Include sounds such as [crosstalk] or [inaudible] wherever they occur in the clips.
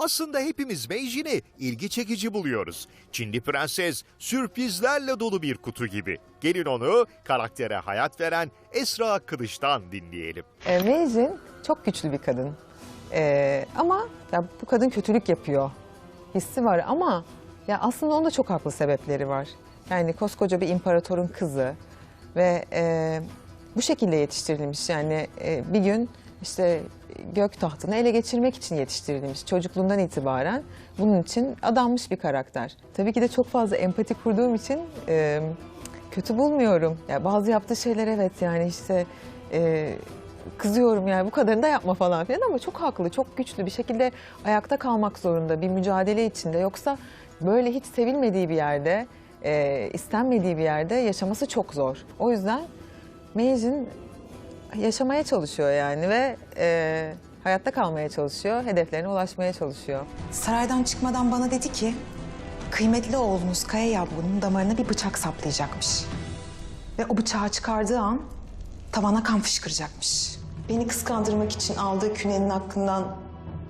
Aslında hepimiz Meijin'i ilgi çekici buluyoruz. Çinli prenses sürprizlerle dolu bir kutu gibi. Gelin onu karaktere hayat veren Esra Kılıç'tan dinleyelim. E, Meijin çok güçlü bir kadın. E, ama ya bu kadın kötülük yapıyor hissi var ama ya aslında onda çok haklı sebepleri var. Yani koskoca bir imparatorun kızı ve e, bu şekilde yetiştirilmiş. Yani e, bir gün işte gök tahtını ele geçirmek için yetiştirilmiş. Çocukluğundan itibaren bunun için adanmış bir karakter. Tabii ki de çok fazla empati kurduğum için e, kötü bulmuyorum. Ya bazı yaptığı şeyler evet yani işte e, kızıyorum yani bu kadarını da yapma falan filan ama çok haklı, çok güçlü bir şekilde ayakta kalmak zorunda bir mücadele içinde. Yoksa böyle hiç sevilmediği bir yerde, e, istenmediği bir yerde yaşaması çok zor. O yüzden Meijin yaşamaya çalışıyor yani ve e, hayatta kalmaya çalışıyor, hedeflerine ulaşmaya çalışıyor. Saraydan çıkmadan bana dedi ki... ...kıymetli oğlunuz Kaya Yavru'nun damarına bir bıçak saplayacakmış. Ve o bıçağı çıkardığı an tavana kan fışkıracakmış. Beni kıskandırmak için aldığı künenin hakkından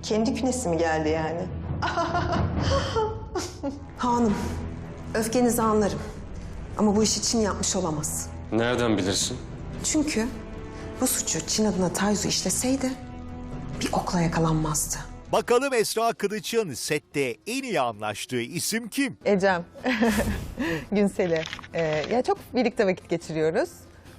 kendi künesi mi geldi yani? [laughs] Hanım, öfkenizi anlarım. Ama bu işi Çin yapmış olamaz. Nereden bilirsin? Çünkü bu suçu Çin adına Tayzu işleseydi bir okla yakalanmazdı. Bakalım Esra Kılıç'ın sette en iyi anlaştığı isim kim? Ecem, [laughs] Günsel'i. Ee, ya çok birlikte vakit geçiriyoruz.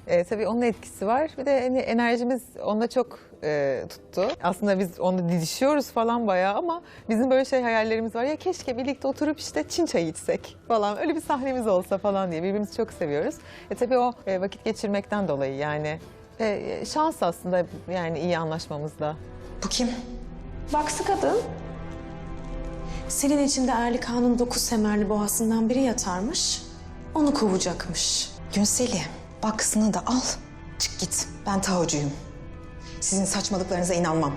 Ee, tabii onun etkisi var. Bir de hani enerjimiz onda çok e, tuttu. Aslında biz onunla didişiyoruz falan bayağı ama bizim böyle şey hayallerimiz var. Ya keşke birlikte oturup işte Çin çayı içsek falan. Öyle bir sahnemiz olsa falan diye birbirimizi çok seviyoruz. E tabii o e, vakit geçirmekten dolayı yani. E, şans aslında yani iyi anlaşmamızda. Bu kim? Baksı kadın. Senin içinde Erlik Han'ın dokuz semerli boğasından biri yatarmış. Onu kovacakmış. Günseli, baksını da al. Çık git. Ben taocuyum. Sizin saçmalıklarınıza inanmam.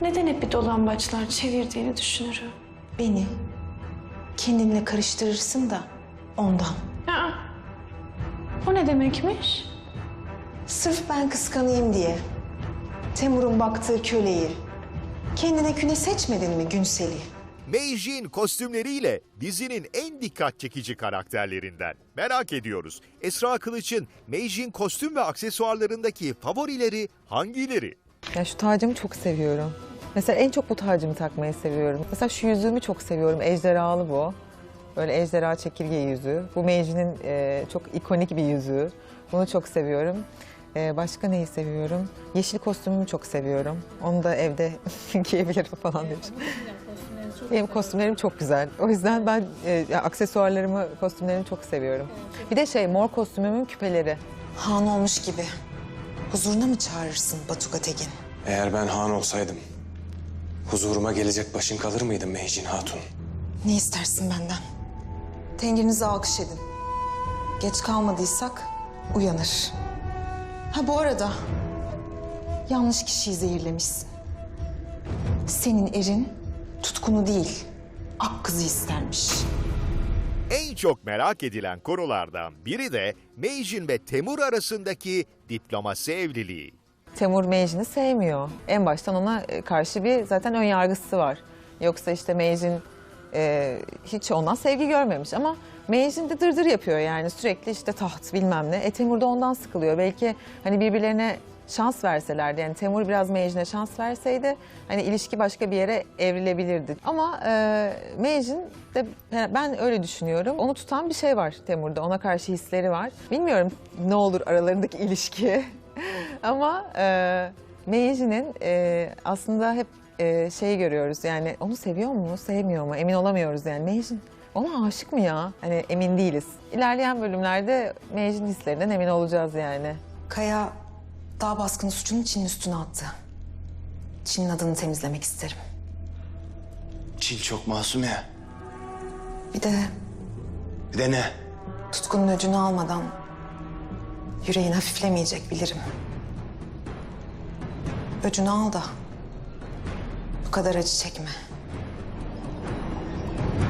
Neden hep bir dolambaçlar çevirdiğini düşünürüm. Beni kendinle karıştırırsın da ondan. Aa, o ne demekmiş? Sırf ben kıskanayım diye. Temur'un baktığı köleyi. Kendine küne seçmedin mi Günseli? Meijin kostümleriyle dizinin en dikkat çekici karakterlerinden. Merak ediyoruz. Esra Kılıç'ın Meijin kostüm ve aksesuarlarındaki favorileri hangileri? Ya şu tacımı çok seviyorum. Mesela en çok bu tacımı takmayı seviyorum. Mesela şu yüzüğümü çok seviyorum. Ejderhalı bu. Böyle ejderha çekirge yüzüğü. Bu Meiji'nin e, çok ikonik bir yüzüğü. Bunu çok seviyorum. E, başka neyi seviyorum? Yeşil kostümümü çok seviyorum. Onu da evde [laughs] giyebilirim falan demiş. Benim kostümlerim çok güzel. O yüzden ben e, ya, aksesuarlarımı, kostümlerimi çok seviyorum. Bir de şey mor kostümümün küpeleri. Han olmuş gibi. Huzuruna mı çağırırsın Batuka Tegin? Eğer ben han olsaydım, huzuruma gelecek başın kalır mıydı Meycin Hatun? Ne istersin benden? Tengirinizi alkış edin. Geç kalmadıysak uyanır. Ha bu arada yanlış kişiyi zehirlemişsin. Senin erin tutkunu değil, ak kızı istermiş. En çok merak edilen konulardan biri de Meijin ve Temur arasındaki diplomasi evliliği. Temur Meijin'i sevmiyor. En baştan ona e, karşı bir zaten ön yargısı var. Yoksa işte Meijin e, hiç ondan sevgi görmemiş ama Meijin de dırdır yapıyor yani sürekli işte taht bilmem ne. E Temur da ondan sıkılıyor. Belki hani birbirlerine şans verselerdi yani Temur biraz Meijin'e şans verseydi hani ilişki başka bir yere evrilebilirdi. Ama e, Meijin de ben öyle düşünüyorum. Onu tutan bir şey var Temur'da. Ona karşı hisleri var. Bilmiyorum ne olur aralarındaki ilişki. [laughs] Ama e, Meijin'in e, aslında hep e, şey görüyoruz yani onu seviyor mu sevmiyor mu emin olamıyoruz yani Meijin ona aşık mı ya? Hani emin değiliz. İlerleyen bölümlerde Meijin hislerinden emin olacağız yani. Kaya dağ baskını suçunu Çin'in üstüne attı. Çin'in adını temizlemek isterim. Çin çok masum ya. Bir de Bir de ne? tutkunun öcünü almadan yüreğin hafiflemeyecek bilirim. Öcünü al da bu kadar acı çekme.